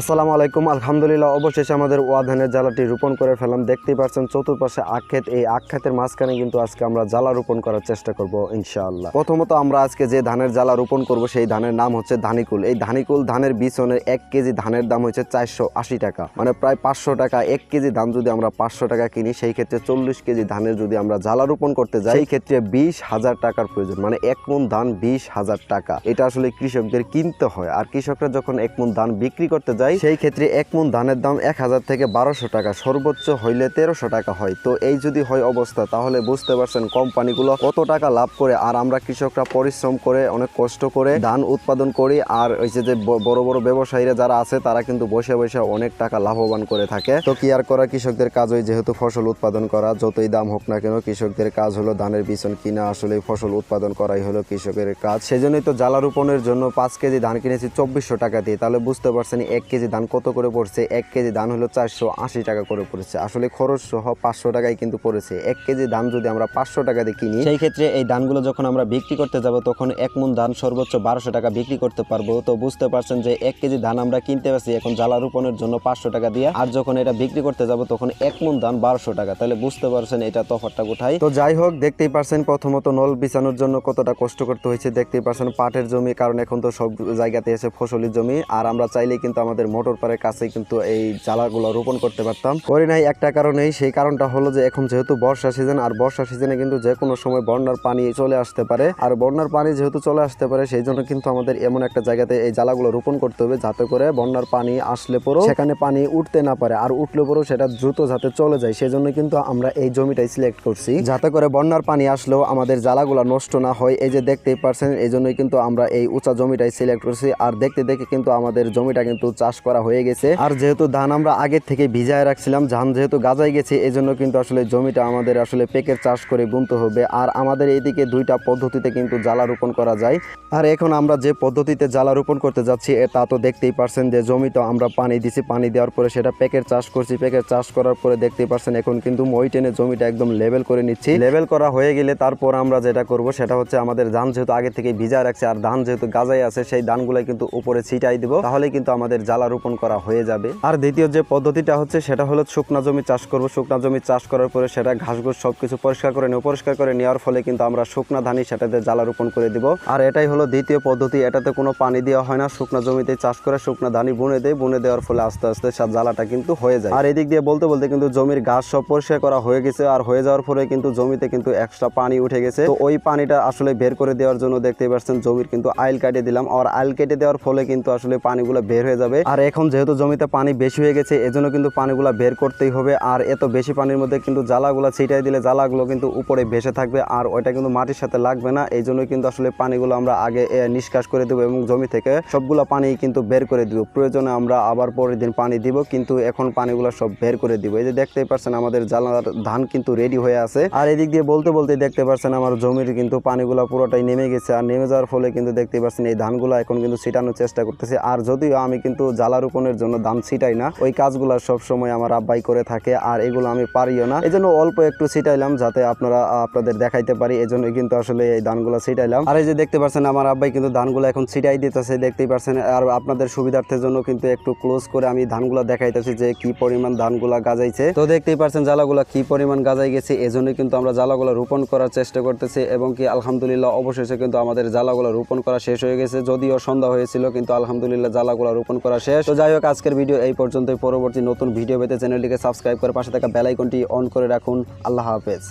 আসসালামু আলাইকুম। আলহামদুলিল্লাহ, অবশেষে আমাদের ওয়া ধানের জ্বালাটি রোপণ করে ফেলাম। দেখতেই পাচ্ছেন, চতুর্পাশে আক্ষেত। এই আক্ষেতের মাঝখানে কিন্তু আজকে আমরা জ্বালা রোপণ করার চেষ্টা করব, ইনশাআল্লাহ। প্রথমত আমরা আজকে যে ধানের জ্বালা রোপণ করব, সেই ধানের নাম হচ্ছে ধানিকুল। এই ধানিকুল ধানের বিছনের এক কেজি ধানের দাম হচ্ছে চারশো আশি টাকা। মানে প্রায় পাঁচশো টাকা এক কেজি ধান যদি আমরা পাঁচশো টাকা কিনি, সেই ক্ষেত্রে চল্লিশ কেজি ধানের যদি আমরা জ্বালা রোপণ করতে যাই, সেই ক্ষেত্রে বিশ হাজার টাকার প্রয়োজন। মানে এক মন ধান বিশ হাজার টাকা। এটা আসলে কৃষকদের কিনতে হয়। আর কৃষকরা যখন এক মন ধান বিক্রি করতে যায় সেই ক্ষেত্রে এক মন ধানের দাম এক হাজার থেকে বারোশো টাকা, সর্বোচ্চ হইলে তেরোশো টাকা হয়। তো এই যদি হয় অবস্থা, তাহলে বুঝতে পারছেন কোম্পানিগুলো কত টাকা লাভ করে, আর আমরা কৃষকরা পরিশ্রম করে, অনেক কষ্ট করে ধান উৎপাদন করি, আর ওই যে বড় বড় ব্যবসায়ীরা যারা আছে, তারা কিন্তু বসে বসে অনেক টাকা লাভবান করে থাকে। তো কি আর করা, কৃষকদের কাজ ওই যেহেতু ফসল উৎপাদন করা, যতই দাম হোক না কেন, কৃষকদের কাজ হলো ধানের বিছন কিনা, আসলে ফসল উৎপাদন করাই হলো কৃষকের কাজ। সেজন্যই তো জ্বালা রোপণের জন্য পাঁচ কেজি ধান কিনেছি চব্বিশশো টাকা দিয়ে, তাহলে বুঝতে পারছেন এক কেজি ধান কত করে পড়ছে? এক কেজি ধান হলো চারশো আশি টাকা করে পড়েছে। আসলে খরচ সহ পাঁচশো টাকায় কিন্তু পড়েছে। এক কেজি ধান যদি আমরা পাঁচশো টাকা দিয়ে কিনি সেই ক্ষেত্রে এই ধানগুলো যখন আমরা বিক্রি করতে যাব তখন এক মন ধান সর্বোচ্চ বারোশো টাকা বিক্রি করতে পারব। তো বুঝতে পারছেন যে এক কেজি ধান আমরা কিনতে পারছি এখন জ্বালা রোপণের জন্য পাঁচশো টাকা দিয়ে। আর যখন এটা বিক্রি করতে যাব তখন এক মন ধান বারোশো টাকা। তাহলে বুঝতে পারছেন এটা তফাৎটা কোথায়? তো যাই হোক দেখতেই পারছেন প্রথমত নল বিছানোর জন্য কতটা কষ্ট করতে হয়েছে। দেখতেই পারছেন পাটের জমি কারণ এখন তো সব জায়গাতে এসে ফসলের জমি। আর আমরা চাইলে কিন্তু আমাদের মোটর পাড়ের কাছে কিন্তু এই জ্বালাগুলো রোপণ করতে পারতাম। করি নাই একটা কারণেই, সেই কারণটা হলো যে এখন যেহেতু বর্ষা সিজন আর বর্ষা সিজনে কিন্তু যে কোনো সময় বন্যার পানি চলে আসতে পারে। আর বন্যার পানি যেহেতু চলে আসতে পারে, সেই জন্য কিন্তু আমাদের এমন একটা জায়গাতে এই জ্বালাগুলো রোপণ করতে হবে যাতে করে বন্যার পানি আসলে পরেও সেখানে পানি উঠতে না পারে, আর উঠলে পরেও সেটা দ্রুত যাতে চলে যায়। সেজন্য কিন্তু আমরা এই জমিটাই সিলেক্ট করছি। যাতে করে বন্যার পানি আসলেও আমাদের জ্বালাগুলো নষ্ট না হয়, এই যে দেখতেই পারছেন, এই জন্যই কিন্তু আমরা এই উঁচা জমিটাই সিলেক্ট করছি। আর দেখতে দেখে কিন্তু আমাদের জমিটা কিন্তু চাষ করা হয়ে গেছে। আর যেহেতু ধান আমরা আগে থেকে ভিজায় রাখছিলাম, ধান যেহেতু গাজাই গেছে এই জন্য কিন্তু আসলে জমিটা আমাদের আসলে পেকের চাষ করে বুনতে হবে। আর আমাদের এইদিকে দুইটা পদ্ধতিতে কিন্তু জ্বালা রোপণ করা যায়। আর এখন আমরা যে পদ্ধতিতে জ্বালা রোপণ করতে যাচ্ছি তা তো দেখতেই পারছেন যে জমিটা আমরা পানি দিছি, পানি দেওয়ার পরে সেটা পেকের চাষ করছি, পেকের চাষ করার পরে দেখতেই পারছেন এখন কিন্তু মই টেনে জমিটা একদম লেভেল করে নিচ্ছি। লেভেল করা হয়ে গেলে তারপর আমরা যেটা করব, সেটা হচ্ছে আমাদের ধান যেহেতু আগে থেকে ভিজা রাখছে, আর ধান যেহেতু গাজাই আছে, সেই ধানগুলাই কিন্তু উপরে ছিটাই দিব। তাহলে কিন্তু আমাদের জ্বালা রোপণ করা হয়ে যাবে। আর দ্বিতীয় যে পদ্ধতিটা হচ্ছে, সেটা হলো শুকনা জমি চাষ করব। শুকনা জমি চাষ করার পরে সেটা ঘাস ঘুষ সবকিছু পরিষ্কার করে নেব। পরিষ্কার করে নেওয়ার ফলে কিন্তু আমরা শুকনা ধানই সেটাতে জ্বালা রোপণ করে দিব। আর এটাই হলো দ্বিতীয় পদ্ধতি। এটাতে কোনো পানি দেওয়া হয় না। শুকনা জমিতে চাষ করে শুকনা ধানই বুনে দেয় বুনে দেওয়ার ফলে আস্তে আস্তে সব জ্বালাটা কিন্তু হয়ে যায়। আর এদিক দিয়ে বলতে বলতে কিন্তু জমির ঘাস সব পরিষ্কার করা হয়ে গেছে। আর হয়ে যাওয়ার ফলে কিন্তু জমিতে কিন্তু এক্সট্রা পানি উঠে গেছে। তো ওই পানিটা আসলে বের করে দেওয়ার জন্য দেখতে পাচ্ছেন, জমির কিন্তু আইল কাটে দিলাম। আর আইল কেটে দেওয়ার ফলে কিন্তু আসলে পানিগুলো বের হয়ে যাবে। আর এখন যেহেতু জমিতে পানি বেশি হয়ে গেছে, এজন্য কিন্তু পানিগুলো বের করতেই হবে। আর এত বেশি পানির মধ্যে কিন্তু জ্বালাগুলো ছিটাই দিলে জ্বালাগুলো কিন্তু উপরে ভেসে থাকবে, আর ওইটা কিন্তু মাটির সাথে লাগবে না। এই জন্য কিন্তু আসলে পানিগুলো আমরা আগে নিষ্কাশ করে দেবো এবং জমি থেকে সবগুলো পানি কিন্তু বের করে দিব। প্রয়োজনে আমরা আবার পরের দিন পানি দিব, কিন্তু এখন পানিগুলো সব বের করে দিব। এই যে দেখতেই পাচ্ছেন আমাদের জ্বালার ধান কিন্তু রেডি হয়ে আছে। আর এদিক দিয়ে বলতে বলতে দেখতে পাচ্ছেন আমার জমির কিন্তু পানিগুলো পুরোটাই নেমে গেছে, আর নেমে যাওয়ার ফলে কিন্তু দেখতে পাচ্ছেন এই ধানগুলো এখন কিন্তু ছিটানোর চেষ্টা করতেছে। আর যদিও আমি কিন্তু জ্বালা রোপণের জন্য ধান ছিটাই না। ওই কাজগুলো সব সময় আমার আব্বাই করে থাকে আর এগুলো আমি পারিও না। এই জন্য অল্প একটু ছিটাইলাম যাতে আপনারা আপনাদের দেখাইতে পারি। এই জন্য কিন্তু আসলে এই ধানগুলো ছিটাইলাম। আর এই যে দেখতে পাচ্ছেন আমার আব্বাই কিন্তু ধানগুলো এখন ছিটাই দিতেছে, দেখতেই পাচ্ছেন। আর আপনাদের সুবিধার্থের জন্য কিন্তু একটু ক্লোজ করে আমি ধানগুলো দেখাইতেছি যে কি পরিমাণ ধানগুলা গাজাইছে। তো দেখতেই পাচ্ছেন জ্বালাগুলা কি পরিমাণ গাজাই গেছে। এজন্য কিন্তু আমরা জ্বালাগুলো রোপণ করার চেষ্টা করতেছি এবং কি আলহামদুলিল্লাহ অবশেষে কিন্তু আমাদের জ্বালাগুলো রোপণ করা শেষ হয়ে গেছে। যদিও সন্ধ্যা হয়েছিল কিন্তু আলহামদুলিল্লাহ জ্বালাগুলো রোপণ করা শেষ তো যাই হোক, আজকের ভিডিও এই পর্যন্তই। পরবর্তী নতুন ভিডিও পেতে চ্যানেলটিকে সাবস্ক্রাইব করে পাশে থাকা বেলাইকনটি অন করে রাখুন। আল্লাহ হাফেজ।